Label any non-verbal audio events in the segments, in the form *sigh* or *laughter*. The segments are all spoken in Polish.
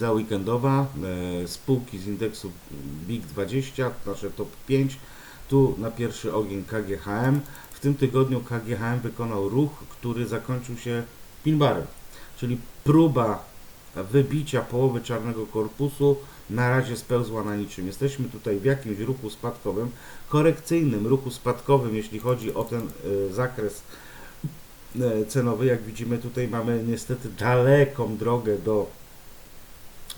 Analiza weekendowa, e, spółki z indeksu BIG20, nasze top 5. Tu na pierwszy ogień KGHM. W tym tygodniu KGHM wykonał ruch, który zakończył się pin barem, czyli próba wybicia połowy czarnego korpusu na razie spełzła na niczym. Jesteśmy tutaj w jakimś ruchu spadkowym, korekcyjnym ruchu spadkowym, jeśli chodzi o ten e, zakres e, cenowy. Jak widzimy, tutaj mamy niestety daleką drogę do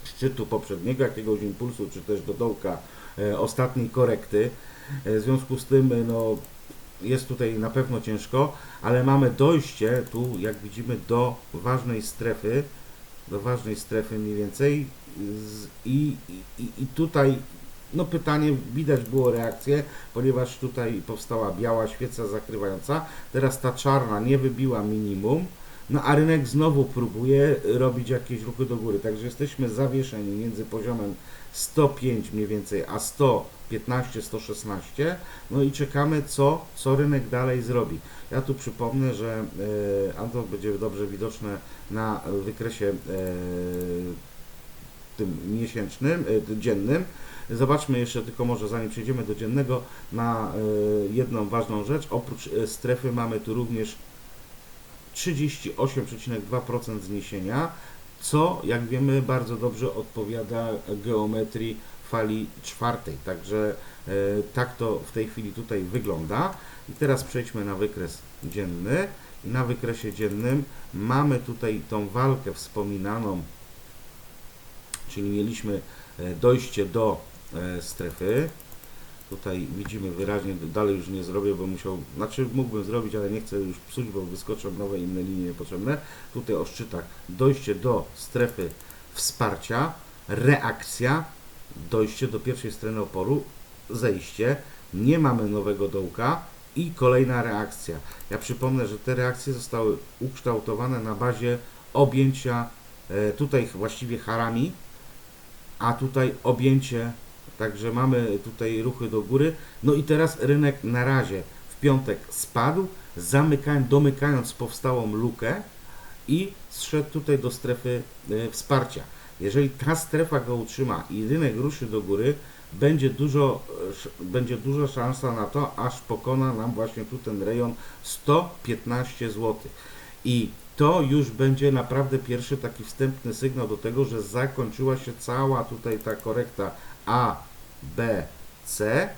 szczytu poprzedniego jakiegoś impulsu, czy też do dołka e, ostatniej korekty. E, w związku z tym, e, no, jest tutaj na pewno ciężko, ale mamy dojście tu, jak widzimy, do ważnej strefy, do ważnej strefy mniej więcej. I, i, i tutaj no pytanie, widać było reakcję, ponieważ tutaj powstała biała świeca zakrywająca, teraz ta czarna nie wybiła minimum, no a rynek znowu próbuje robić jakieś ruchy do góry, także jesteśmy zawieszeni między poziomem 105 mniej więcej, a 115, 116, no i czekamy co, co rynek dalej zrobi. Ja tu przypomnę, że e, Anton będzie dobrze widoczne na wykresie e, tym miesięcznym, e, dziennym. Zobaczmy jeszcze tylko może zanim przejdziemy do dziennego na e, jedną ważną rzecz. Oprócz strefy mamy tu również 38,2% zniesienia, co jak wiemy bardzo dobrze odpowiada geometrii fali czwartej. Także e, tak to w tej chwili tutaj wygląda. I teraz przejdźmy na wykres dzienny. I na wykresie dziennym mamy tutaj tą walkę wspominaną, czyli mieliśmy e, dojście do e, strefy. Tutaj widzimy wyraźnie, dalej już nie zrobię, bo musiał, znaczy mógłbym zrobić, ale nie chcę już psuć, bo wyskoczą nowe inne linie niepotrzebne. Tutaj o szczytach dojście do strefy wsparcia, reakcja, dojście do pierwszej strony oporu, zejście, nie mamy nowego dołka i kolejna reakcja. Ja przypomnę, że te reakcje zostały ukształtowane na bazie objęcia e, tutaj właściwie harami, a tutaj objęcie, także mamy tutaj ruchy do góry. No i teraz rynek na razie w piątek spadł, zamykając, domykając powstałą lukę i zszedł tutaj do strefy e, wsparcia. Jeżeli ta strefa go utrzyma i rynek ruszy do góry, będzie dużo, będzie duża szansa na to, aż pokona nam właśnie tu ten rejon 115 zł. I to już będzie naprawdę pierwszy taki wstępny sygnał do tego, że zakończyła się cała tutaj ta korekta A, B, C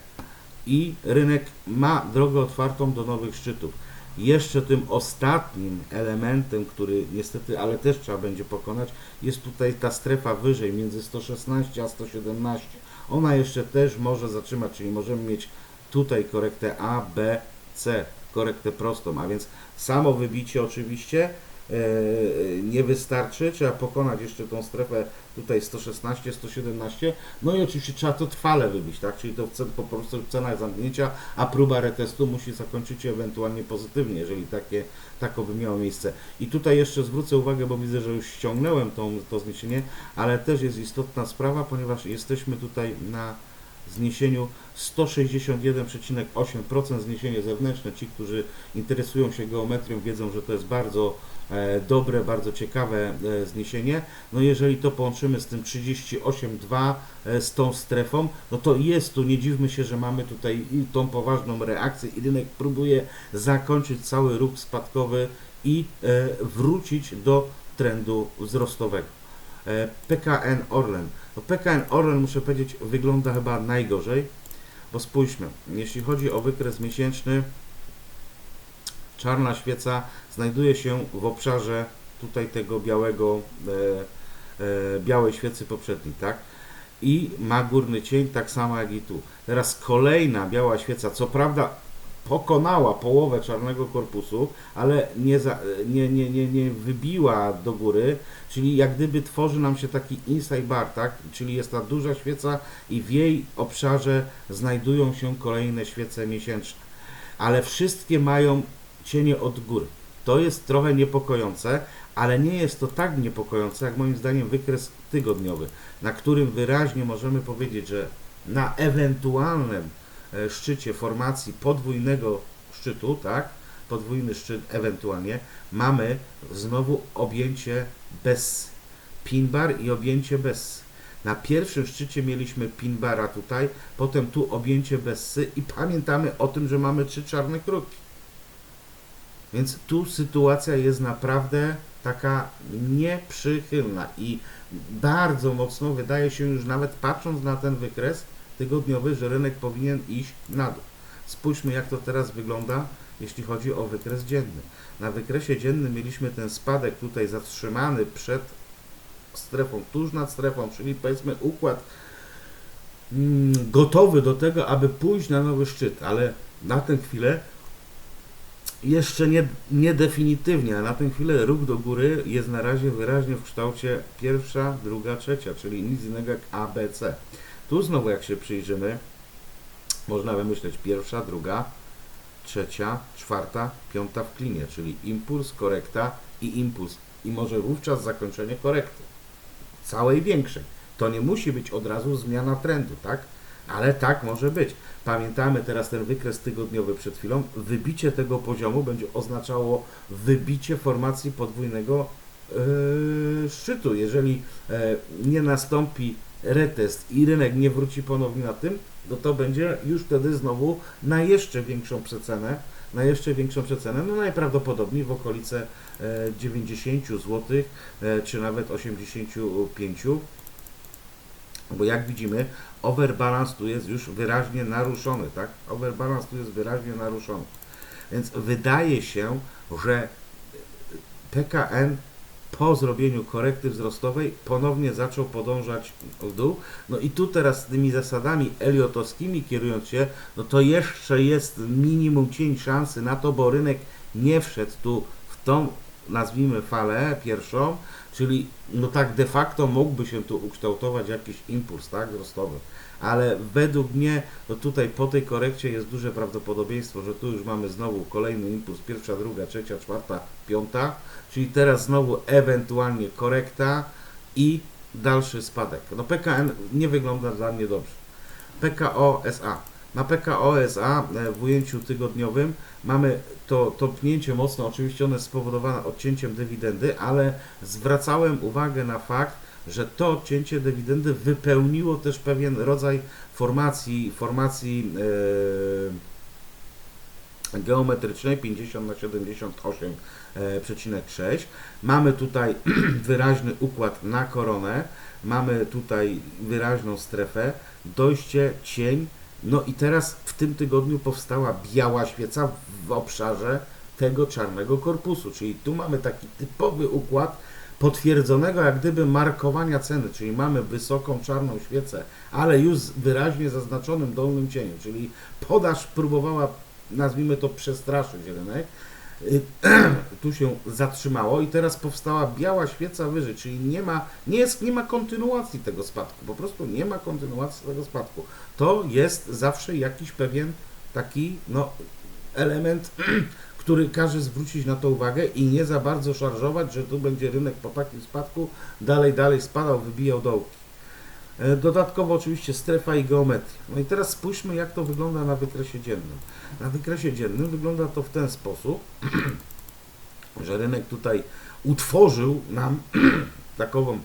i rynek ma drogę otwartą do nowych szczytów. Jeszcze tym ostatnim elementem, który niestety, ale też trzeba będzie pokonać, jest tutaj ta strefa wyżej, między 116 a 117. Ona jeszcze też może zatrzymać, czyli możemy mieć tutaj korektę A, B, C, korektę prostą, a więc samo wybicie oczywiście nie wystarczy, trzeba pokonać jeszcze tą strefę tutaj 116, 117, no i oczywiście trzeba to trwale wybić, tak, czyli to po prostu cena zamknięcia, a próba retestu musi zakończyć się ewentualnie pozytywnie, jeżeli takie, tako by miało miejsce. I tutaj jeszcze zwrócę uwagę, bo widzę, że już ściągnąłem tą, to zniesienie, ale też jest istotna sprawa, ponieważ jesteśmy tutaj na zniesieniu 161,8% zniesienie zewnętrzne. Ci, którzy interesują się geometrią, wiedzą, że to jest bardzo e, dobre, bardzo ciekawe e, zniesienie. No jeżeli to połączymy z tym 38,2 e, z tą strefą, no to jest tu, nie dziwmy się, że mamy tutaj tą poważną reakcję i rynek próbuje zakończyć cały ruch spadkowy i wrócić do trendu wzrostowego. PKN Orlen. No PKN Orlen, muszę powiedzieć, wygląda chyba najgorzej, bo spójrzmy, jeśli chodzi o wykres miesięczny, czarna świeca znajduje się w obszarze tutaj tego białego, e, e, białej świecy poprzedniej, tak? I ma górny cień, tak samo jak i tu. Teraz kolejna biała świeca, co prawda pokonała połowę czarnego korpusu, ale nie, za, nie, nie, nie, nie wybiła do góry, czyli jak gdyby tworzy nam się taki inside bar, tak? Czyli jest ta duża świeca i w jej obszarze znajdują się kolejne świece miesięczne. Ale wszystkie mają cienie od góry. To jest trochę niepokojące, ale nie jest to tak niepokojące, jak moim zdaniem wykres tygodniowy, na którym wyraźnie możemy powiedzieć, że na ewentualnym szczycie formacji podwójnego szczytu, tak, podwójny szczyt ewentualnie, mamy znowu objęcie bez pin bar i objęcie bez. Na pierwszym szczycie mieliśmy pin bara tutaj, potem tu objęcie bez sy i pamiętamy o tym, że mamy trzy czarne kruki. Więc tu sytuacja jest naprawdę taka nieprzychylna i bardzo mocno wydaje się już nawet patrząc na ten wykres tygodniowy, że rynek powinien iść na dół. Spójrzmy jak to teraz wygląda, jeśli chodzi o wykres dzienny. Na wykresie dziennym mieliśmy ten spadek tutaj zatrzymany przed strefą, tuż nad strefą, czyli powiedzmy układ mm, gotowy do tego, aby pójść na nowy szczyt, ale na tę chwilę jeszcze nie, nie definitywnie, a na tę chwilę ruch do góry jest na razie wyraźnie w kształcie pierwsza, druga, trzecia, czyli nic innego jak ABC. Tu znowu jak się przyjrzymy, można wymyśleć pierwsza, druga, trzecia, czwarta, piąta w klinie, czyli impuls, korekta i impuls. I może wówczas zakończenie korekty. Całej większej. To nie musi być od razu zmiana trendu, tak? Ale tak może być. Pamiętamy teraz ten wykres tygodniowy przed chwilą. Wybicie tego poziomu będzie oznaczało wybicie formacji podwójnego yy, szczytu. Jeżeli e, nie nastąpi retest i rynek nie wróci ponownie na tym, no to będzie już wtedy znowu na jeszcze większą przecenę, na jeszcze większą przecenę, no najprawdopodobniej w okolice e, 90 zł, e, czy nawet 85 bo jak widzimy, overbalance tu jest już wyraźnie naruszony, tak? Overbalance tu jest wyraźnie naruszony. Więc wydaje się, że PKN po zrobieniu korekty wzrostowej ponownie zaczął podążać w dół. No i tu teraz tymi zasadami eliotowskimi kierując się, no to jeszcze jest minimum cień szansy na to, bo rynek nie wszedł tu w tą, nazwijmy, falę pierwszą, czyli no tak de facto mógłby się tu ukształtować jakiś impuls, tak, wzrostowy. Ale według mnie, no tutaj po tej korekcie jest duże prawdopodobieństwo, że tu już mamy znowu kolejny impuls, pierwsza, druga, trzecia, czwarta, piąta, czyli teraz znowu ewentualnie korekta i dalszy spadek. No PKN nie wygląda dla mnie dobrze. PKO SA. Na PKO SA e, w ujęciu tygodniowym mamy to topnięcie mocno, oczywiście one spowodowane odcięciem dywidendy, ale zwracałem uwagę na fakt, że to odcięcie dywidendy wypełniło też pewien rodzaj formacji, formacji e, geometrycznej 50 na 78,6. Mamy tutaj *clears throat* wyraźny układ na koronę, mamy tutaj wyraźną strefę, dojście, cień, no i teraz w tym tygodniu powstała biała świeca w obszarze tego czarnego korpusu, czyli tu mamy taki typowy układ potwierdzonego jak gdyby markowania ceny, czyli mamy wysoką czarną świecę, ale już z wyraźnie zaznaczonym dolnym cieniem, czyli podaż próbowała, nazwijmy to, przestraszyć rynek. Y, *clears throat* Tu się zatrzymało i teraz powstała biała świeca wyżej, czyli nie ma, nie jest, nie ma kontynuacji tego spadku, po prostu nie ma kontynuacji tego spadku. To jest zawsze jakiś pewien taki no, element *clears throat* który każe zwrócić na to uwagę i nie za bardzo szarżować, że tu będzie rynek po takim spadku dalej, dalej spadał, wybijał dołki. E, Dodatkowo oczywiście strefa i geometria. No i teraz spójrzmy jak to wygląda na wykresie dziennym. Na wykresie dziennym wygląda to w ten sposób, *clears throat* że rynek tutaj utworzył nam *clears throat* takową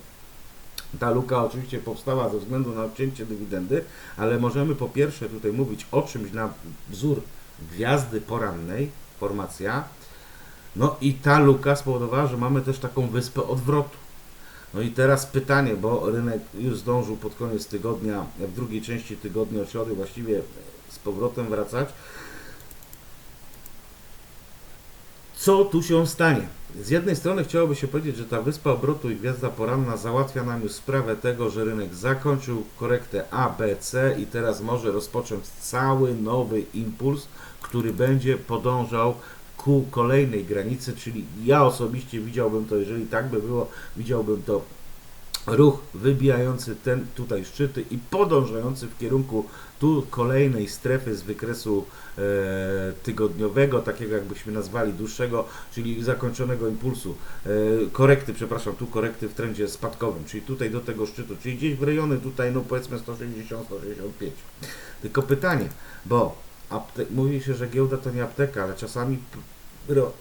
ta luka oczywiście powstała ze względu na odcięcie dywidendy, ale możemy po pierwsze tutaj mówić o czymś na wzór gwiazdy porannej, formacja. No i ta luka spowodowała, że mamy też taką wyspę odwrotu. No i teraz pytanie, bo rynek już zdążył pod koniec tygodnia, w drugiej części tygodnia od środy właściwie z powrotem wracać. Co tu się stanie? Z jednej strony chciałoby się powiedzieć, że ta wyspa obrotu i gwiazda poranna załatwia nam już sprawę tego, że rynek zakończył korektę A, B, C i teraz może rozpocząć cały nowy impuls, który będzie podążał ku kolejnej granicy, czyli ja osobiście widziałbym to, jeżeli tak by było, widziałbym to ruch wybijający ten tutaj szczyty i podążający w kierunku tu kolejnej strefy z wykresu e, tygodniowego, takiego jakbyśmy nazwali dłuższego, czyli zakończonego impulsu, e, korekty, przepraszam, tu korekty w trendzie spadkowym, czyli tutaj do tego szczytu, czyli gdzieś w rejony tutaj, no powiedzmy 160-165. Tylko pytanie, bo apte- mówi się, że giełda to nie apteka, ale czasami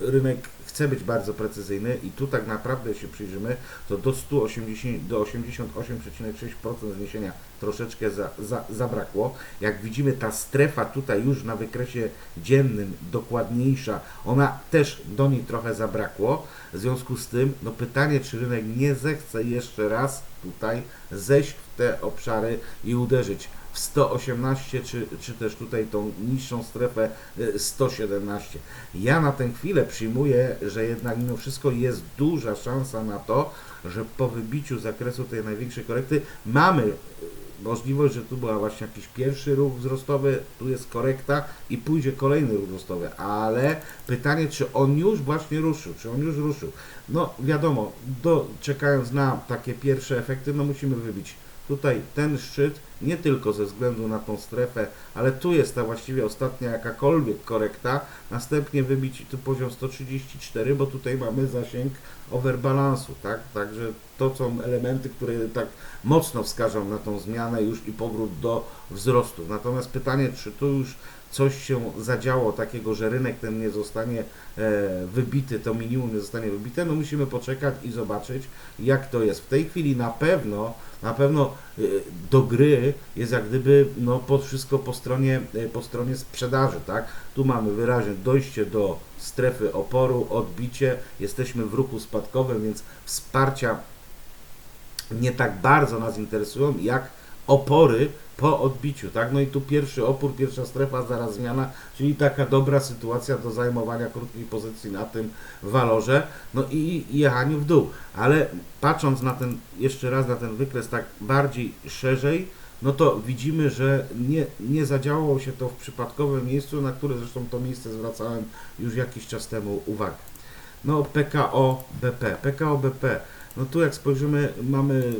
rynek chce być bardzo precyzyjny i tu tak naprawdę się przyjrzymy, to do 180, do 88,6% zniesienia troszeczkę za, za, zabrakło. Jak widzimy, ta strefa tutaj już na wykresie dziennym dokładniejsza, ona też do niej trochę zabrakło. W związku z tym, no pytanie, czy rynek nie zechce jeszcze raz tutaj zejść w te obszary i uderzyć w 118, czy, czy też tutaj tą niższą strefę y, 117. Ja na tę chwilę przyjmuję, że jednak mimo wszystko jest duża szansa na to, że po wybiciu zakresu tej największej korekty mamy y, możliwość, że tu była właśnie jakiś pierwszy ruch wzrostowy, tu jest korekta i pójdzie kolejny ruch wzrostowy, ale pytanie, czy on już właśnie ruszył, czy on już ruszył. No wiadomo, do, czekając na takie pierwsze efekty, no musimy wybić tutaj ten szczyt, nie tylko ze względu na tą strefę, ale tu jest ta właściwie ostatnia jakakolwiek korekta, następnie wybić tu poziom 134, bo tutaj mamy zasięg overbalansu, tak? Także to są elementy, które tak mocno wskażą na tą zmianę już i powrót do wzrostu. Natomiast pytanie, czy tu już coś się zadziało takiego, że rynek ten nie zostanie e, wybity, to minimum nie zostanie wybite, no musimy poczekać i zobaczyć, jak to jest. W tej chwili na pewno, na pewno e, do gry jest jak gdyby no, pod wszystko po stronie, e, po stronie sprzedaży, tak? Tu mamy wyraźnie dojście do strefy oporu, odbicie, jesteśmy w ruchu spadkowym, więc wsparcia nie tak bardzo nas interesują, jak opory po odbiciu, tak? No i tu pierwszy opór, pierwsza strefa, zaraz zmiana, czyli taka dobra sytuacja do zajmowania krótkiej pozycji na tym walorze, no i i jechaniu w dół. Ale patrząc na ten, jeszcze raz na ten wykres tak bardziej szerzej, no to widzimy, że nie, nie zadziałało się to w przypadkowym miejscu, na które zresztą to miejsce zwracałem już jakiś czas temu uwagę. No PKO BP, PKO BP, no tu jak spojrzymy, mamy,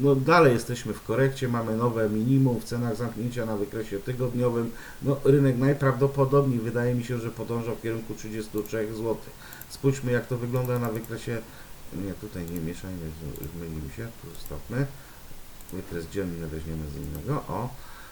no dalej jesteśmy w korekcie, mamy nowe minimum w cenach zamknięcia na wykresie tygodniowym, no rynek najprawdopodobniej wydaje mi się, że podąża w kierunku 33 zł. Spójrzmy jak to wygląda na wykresie, nie tutaj nie mieszajmy, zmylimy się, tu stopmy, wykres dzienny weźmiemy z innego, o,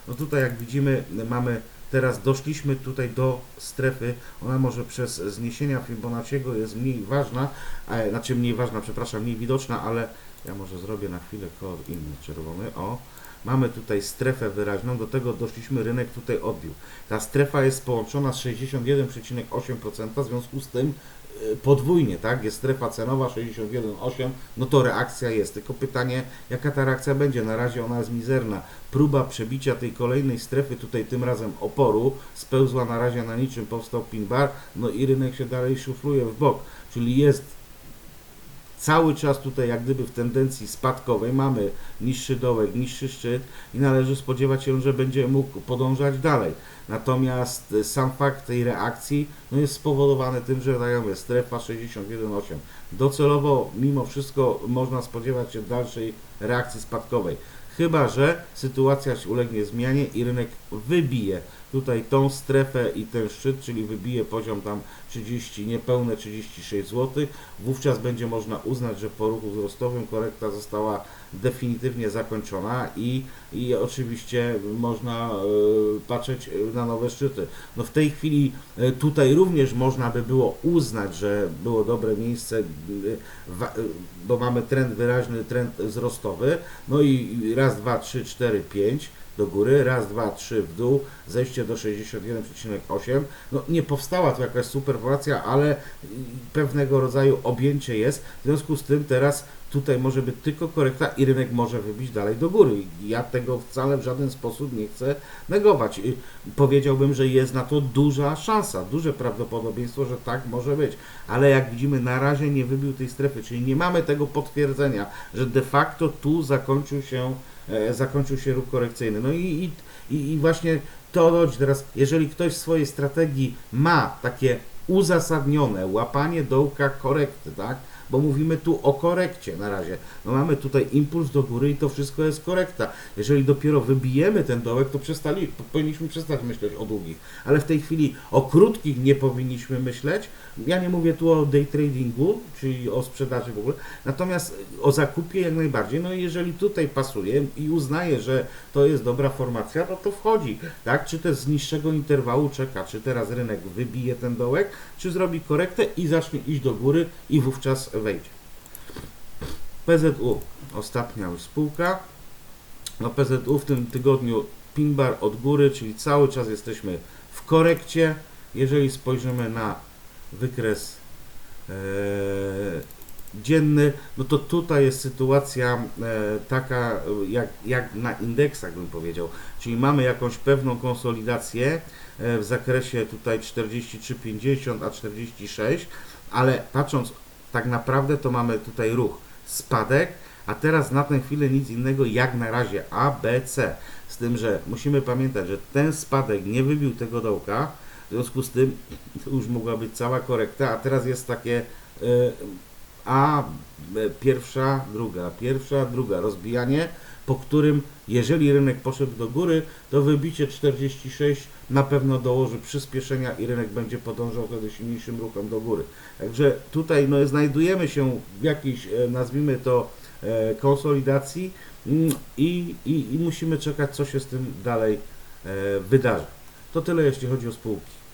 no tutaj jak widzimy mamy Teraz doszliśmy tutaj do strefy, ona może przez zniesienia Fibonacciego jest mniej ważna, e, znaczy mniej ważna, przepraszam, mniej widoczna, ale ja może zrobię na chwilę kolor inny, czerwony, o. Mamy tutaj strefę wyraźną, do tego doszliśmy, rynek tutaj odbił. Ta strefa jest połączona z 61,8%, w związku z tym e, podwójnie, tak? Jest strefa cenowa 61,8, no to reakcja jest. Tylko pytanie, jaka ta reakcja będzie? Na razie ona jest mizerna. Próba przebicia tej kolejnej strefy, tutaj tym razem oporu, spełzła na razie na niczym, powstał pin bar, no i rynek się dalej szufluje w bok. Czyli jest cały czas tutaj jak gdyby w tendencji spadkowej mamy niższy dołek, niższy szczyt i należy spodziewać się, że będzie mógł podążać dalej. Natomiast e, sam fakt tej reakcji no jest spowodowany tym, że tak jak mówię, strefa 61,8. Docelowo mimo wszystko można spodziewać się dalszej reakcji spadkowej. Chyba, że sytuacja się ulegnie zmianie i rynek wybije tutaj tą strefę i ten szczyt, czyli wybije poziom tam 30, niepełne 36 zł. Wówczas będzie można uznać, że po ruchu wzrostowym korekta została definitywnie zakończona i, i oczywiście można e, patrzeć na nowe szczyty. No w tej chwili e, tutaj również można by było uznać, że było dobre miejsce, wa- e, bo mamy trend wyraźny, trend wzrostowy. No i raz, dwa, trzy, cztery, pięć do góry, raz, dwa, trzy w dół, zejście do 61,8. No nie powstała tu jakaś superflacja, ale pewnego rodzaju objęcie jest. W związku z tym teraz tutaj może być tylko korekta i rynek może wybić dalej do góry. Ja tego wcale w żaden sposób nie chcę negować. Y, Powiedziałbym, że jest na to duża szansa, duże prawdopodobieństwo, że tak może być. Ale jak widzimy, na razie nie wybił tej strefy, czyli nie mamy tego potwierdzenia, że de facto tu zakończył się, zakończył się ruch korekcyjny. No i, i, i właśnie to chodzi teraz, jeżeli ktoś w swojej strategii ma takie uzasadnione łapanie dołka korekty, tak? Bo mówimy tu o korekcie na razie. No mamy tutaj impuls do góry i to wszystko jest korekta. Jeżeli dopiero wybijemy ten dołek, to przestali, powinniśmy przestać myśleć o długich. Ale w tej chwili o krótkich nie powinniśmy myśleć. Ja nie mówię tu o day tradingu, czyli o sprzedaży w ogóle, natomiast o zakupie jak najbardziej. No jeżeli tutaj pasuje i uznaje, że to jest dobra formacja, no to wchodzi, tak? Czy też z niższego interwału czeka, czy teraz rynek wybije ten dołek, czy zrobi korektę i zacznie iść do góry i wówczas wejdzie. PZU, ostatnia już spółka. No PZU w tym tygodniu pin bar od góry, czyli cały czas jesteśmy w korekcie. Jeżeli spojrzymy na wykres e, dzienny, no to tutaj jest sytuacja e, taka jak, jak na indeksach bym powiedział, czyli mamy jakąś pewną konsolidację e, w zakresie tutaj 43,50 a 46, ale patrząc tak naprawdę to mamy tutaj ruch spadek, a teraz na tę chwilę nic innego jak na razie A, B, C. Z tym, że musimy pamiętać, że ten spadek nie wybił tego dołka, w związku z tym już mogła być cała korekta, a teraz jest takie e, A, B, pierwsza, druga, pierwsza, druga rozbijanie, po którym jeżeli rynek poszedł do góry, to wybicie 46 na pewno dołoży przyspieszenia i rynek będzie podążał wtedy silniejszym ruchem do góry. Także tutaj no, znajdujemy się w jakiejś, e, nazwijmy to, e, konsolidacji mm, i, i, i musimy czekać, co się z tym dalej e, wydarzy. To tyle, jeśli chodzi o spółki.